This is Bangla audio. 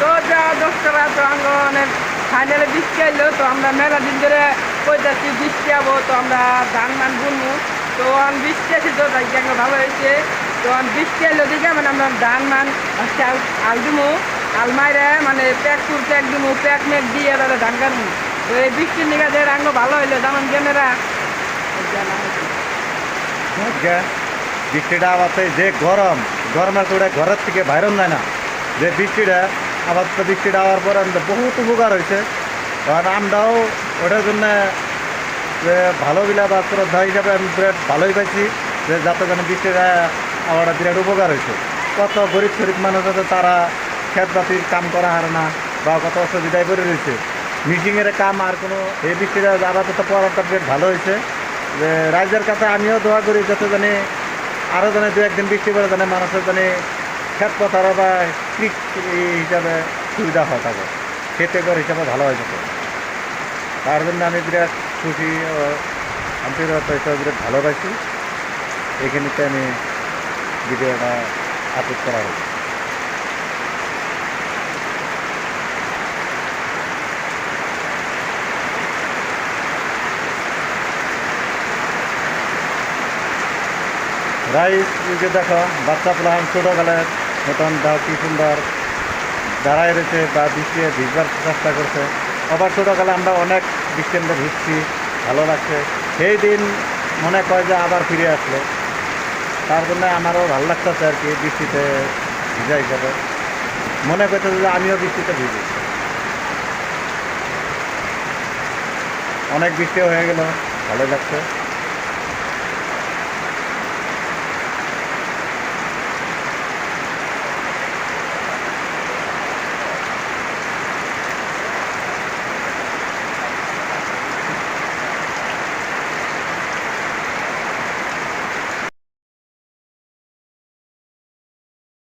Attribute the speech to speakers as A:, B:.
A: তো যা দোস্তরা তো আঙ্গনের ফাইনালে বৃষ্টি আইলো, তো আমরা মেলা দিন ধরে কইতাছি, বৃষ্টি আবো, তো আমরা ধান মান বুনবো তো আন বৃষ্টি আছে তো, তাই আঙ্গ ভালো হয়েছে। তো আন বৃষ্টি আইলো দিকে মানে আমরা ধান মান আজকে আল দিমু। আলমাইরে মানে প্যাক টুর প্যাক দিমু, প্যাক মেক দিয়ে তাহলে ধান কাটবো তো এই বৃষ্টির নিগা যে আঙ্গ ভালো হইল যেমন গেমেরা
B: বৃষ্টিটা আবার যে গরম, গরমের তো ঘরের থেকে বাইরন যায় না। যে বৃষ্টিটা তো বৃষ্টিটা হওয়ার পরে আমাদের বহুত উপকার হয়েছে। কারণ আমরাও ওটার জন্য যে ভালো বিলা বা শ্রদ্ধা হিসাবে আমি বিরাট ভালোই পাইছি যে যাতে যেন বৃষ্টিটা আমার বিরাট উপকার হয়েছে। কত গরিব শরীফ মানুষ আছে, তারা খেত বাতির কাম করা হারে না বা কত অসুবিধায় পড়ে রয়েছে। মিটিংয়ের কাম আর কোনো এই বৃষ্টিটা আপাতত পড়াটা বিরাট ভালো হয়েছে। যে রাজ্যের কাছে আমিও দোয়া করি, যাতে জানি আরও জানে দু একদিন বৃষ্টি করে জানে মানুষের জানি খেত পথার বা এই হিসাবে সুবিধা হয় থাকে খেতে করে হিসাবে ভালো হয়ে যেত তার জন্য আমি খুশি ও আন্তরিকতা হিসাবে বিরাট ভালো পাইছি এইখানেতে আমি ভিডিওটা আপলোড করা হয়েছে রাইস দেখো, বাচ্চা প্লান ছোটোবেলার দাও কি সুন্দর দাঁড়ায় রয়েছে বা বৃষ্টি ভিজবার চেষ্টা করছে। আবার ছোটোবেলা আমরা অনেক বৃষ্টি ভিজছি, ভালো লাগছে। সেই দিন মনে কয় যে আবার ফিরে আসলো। তার জন্য আমারও ভালো লাগতেছে আর কি বৃষ্টিতে ভিজা হিসাবে মনে করতেছে যে আমিও বৃষ্টিতে ভিজি। অনেক বৃষ্টিও হয়ে গেল ভালো লাগছে।